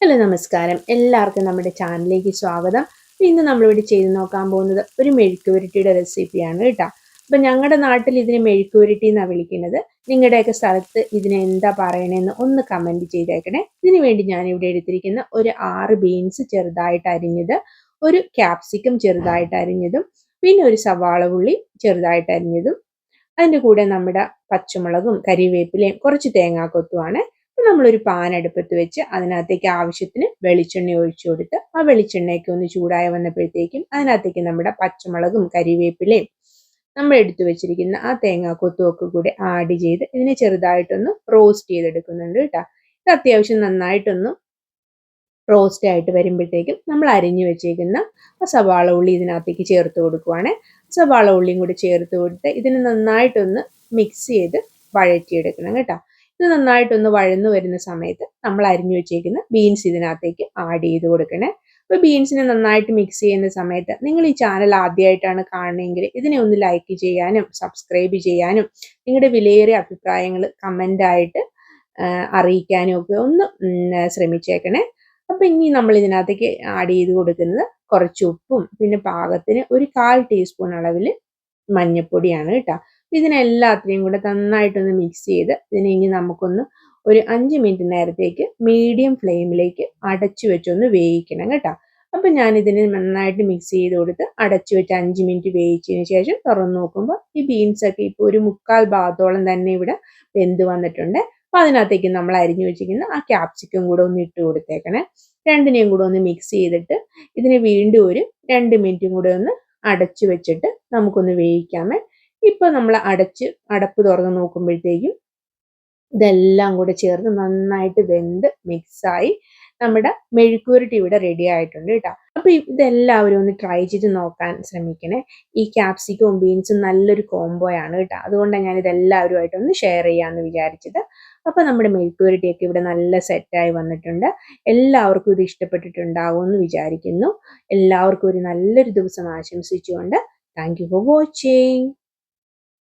Hello നമസ്കാരം. എല്ലാവർക്കും നമ്മുടെ ചാനലിലേക്ക് സ്വാഗതം. ഇന്ന് നമ്മളിവിടെ ചെയ്ത് നോക്കാൻ പോകുന്നത് ഒരു മെഴുക്കുവരട്ടിയുടെ റെസിപ്പിയാണ് കേട്ടോ. അപ്പം ഞങ്ങളുടെ നാട്ടിൽ ഇതിനെ മെഴുക്കുവരട്ടി എന്നാണ് വിളിക്കുന്നത്. നിങ്ങളുടെയൊക്കെ സ്ഥലത്ത് ഇതിനെ എന്താ പറയണേന്ന് ഒന്ന് കമന്റ് ചെയ്തേക്കണേ. ഇതിനു വേണ്ടി ഞാൻ ഇവിടെ എടുത്തിരിക്കുന്ന ഒരു ആറ് ബീൻസ് ചെറുതായിട്ട് അരിഞ്ഞത് ഒരു ക്യാപ്സിക്കം ചെറുതായിട്ട് അരിഞ്ഞതും പിന്നെ ഒരു സവാള ഉള്ളി ചെറുതായിട്ട് അരിഞ്ഞതും അതിന്റെ കൂടെ നമ്മുടെ പച്ചമുളകും കരിവേപ്പിലയും കുറച്ച് തേങ്ങാക്കൊത്തുമാണ് നമ്മളൊരു പാൻ അടുപ്പത്ത് വെച്ച് അതിനകത്തേക്ക് ആവശ്യത്തിന് വെളിച്ചെണ്ണ ഒഴിച്ചു കൊടുത്ത് ആ വെളിച്ചെണ്ണയൊക്കെ ഒന്ന് ചൂടായി വന്നപ്പോഴത്തേക്കും അതിനകത്തേക്ക് നമ്മുടെ പച്ചമുളകും കരിവേപ്പിലയും നമ്മൾ എടുത്തു വെച്ചിരിക്കുന്ന ആ തേങ്ങാക്കൊത്തും ഒക്കെ കൂടി ആഡ് ചെയ്ത് ഇതിനെ ചെറുതായിട്ടൊന്ന് റോസ്റ്റ് ചെയ്തെടുക്കുന്നുണ്ട് കേട്ടോ. ഇത് അത്യാവശ്യം നന്നായിട്ടൊന്ന് റോസ്റ്റ് ആയിട്ട് വരുമ്പോഴത്തേക്കും നമ്മൾ അരിഞ്ഞു വെച്ചേക്കുന്ന ആ സവാള ഉള്ളി ഇതിനകത്തേക്ക് ചേർത്ത് കൊടുക്കുവാണ്. സവാള ഉള്ളിയും കൂടി ചേർത്ത് കൊടുത്ത് ഇതിന് നന്നായിട്ടൊന്ന് മിക്സ് ചെയ്ത് വഴറ്റിയെടുക്കണം കേട്ടോ. ഇത് നന്നായിട്ടൊന്ന് വഴന്നു വരുന്ന സമയത്ത് നമ്മൾ അരിഞ്ഞു വെച്ചേക്കുന്ന ബീൻസ് ഇതിനകത്തേക്ക് ആഡ് ചെയ്ത് കൊടുക്കണേ. അപ്പോൾ ബീൻസിനെ നന്നായിട്ട് മിക്സ് ചെയ്യുന്ന സമയത്ത് നിങ്ങൾ ഈ ചാനൽ ആദ്യമായിട്ടാണ് കാണുന്നതെങ്കിൽ ഇതിനെ ഒന്ന് ലൈക്ക് ചെയ്യാനും സബ്സ്ക്രൈബ് ചെയ്യാനും നിങ്ങളുടെ വിലയേറിയ അഭിപ്രായങ്ങൾ കമന്റായിട്ട് അറിയിക്കാനും ഒക്കെ ഒന്ന് ശ്രമിച്ചേക്കണേ. അപ്പം ഇനി നമ്മൾ ഇതിനകത്തേക്ക് ആഡ് ചെയ്ത് കൊടുക്കുന്നത് കുറച്ച് ഉപ്പും പിന്നെ പാകത്തിന് ഒരു കാൽ ടീസ്പൂൺ അളവിൽ മഞ്ഞൾപ്പൊടിയാണ് കേട്ടോ. ഇതിനെല്ലാത്തിനെയും കൂടെ നന്നായിട്ടൊന്ന് മിക്സ് ചെയ്ത് ഇതിനെ ഇനി നമുക്കൊന്ന് ഒരു അഞ്ച് മിനിറ്റ് നേരത്തേക്ക് മീഡിയം ഫ്ലെയിമിലേക്ക് അടച്ചു വെച്ചൊന്ന് വേവിക്കണം കേട്ടോ. അപ്പം ഞാനിതിനെ നന്നായിട്ട് മിക്സ് ചെയ്ത് കൊടുത്ത് അടച്ചു വെച്ച് അഞ്ച് മിനിറ്റ് വേവിച്ചതിന് ശേഷം തുറന്നു നോക്കുമ്പോൾ ഈ ബീൻസ് ഒക്കെ ഇപ്പോൾ ഒരു മുക്കാൽ ഭാഗത്തോളം തന്നെ ഇവിടെ വെന്ത് വന്നിട്ടുണ്ട്. അപ്പോൾ അതിനകത്തേക്ക് നമ്മൾ അരിഞ്ഞു വെച്ചിരിക്കുന്ന ആ ക്യാപ്സിക്കം കൂടെ ഒന്ന് ഇട്ട് കൊടുത്തേക്കണേ. രണ്ടിനെയും കൂടെ ഒന്ന് മിക്സ് ചെയ്തിട്ട് ഇതിനെ വീണ്ടും ഒരു രണ്ട് മിനിറ്റും കൂടെ ഒന്ന് അടച്ചു വെച്ചിട്ട് നമുക്കൊന്ന് വേവിക്കാമേ. ഇപ്പൊ നമ്മൾ അടച്ച് അടപ്പ് തുറന്ന് നോക്കുമ്പോഴത്തേക്കും ഇതെല്ലാം കൂടെ ചേർന്ന് നന്നായിട്ട് വെന്ത് മിക്സായി നമ്മുടെ മെഴുക്കുരുട്ടി ഇവിടെ റെഡി ആയിട്ടുണ്ട് കേട്ടോ അപ്പൊ ഇതെല്ലാവരും ഒന്ന് ട്രൈ ചെയ്ത് നോക്കാൻ ശ്രമിക്കണേ. ഈ ക്യാപ്സിക്കവും ബീൻസും നല്ലൊരു കോംബോയാണ് കേട്ടോ അതുകൊണ്ടാണ് ഞാൻ ഇതെല്ലാവരുമായിട്ട് ഒന്ന് ഷെയർ ചെയ്യാമെന്ന് വിചാരിച്ചത്. അപ്പോൾ നമ്മുടെ മെഴുക്കുരുട്ടിയൊക്കെ ഇവിടെ നല്ല സെറ്റായി വന്നിട്ടുണ്ട്. എല്ലാവർക്കും ഇത് ഇഷ്ടപ്പെട്ടിട്ടുണ്ടാവും എന്ന് വിചാരിക്കുന്നു. എല്ലാവർക്കും ഒരു നല്ലൊരു ദിവസം ആശംസിച്ചുകൊണ്ട് താങ്ക് യു ഫോർ വാച്ചിങ്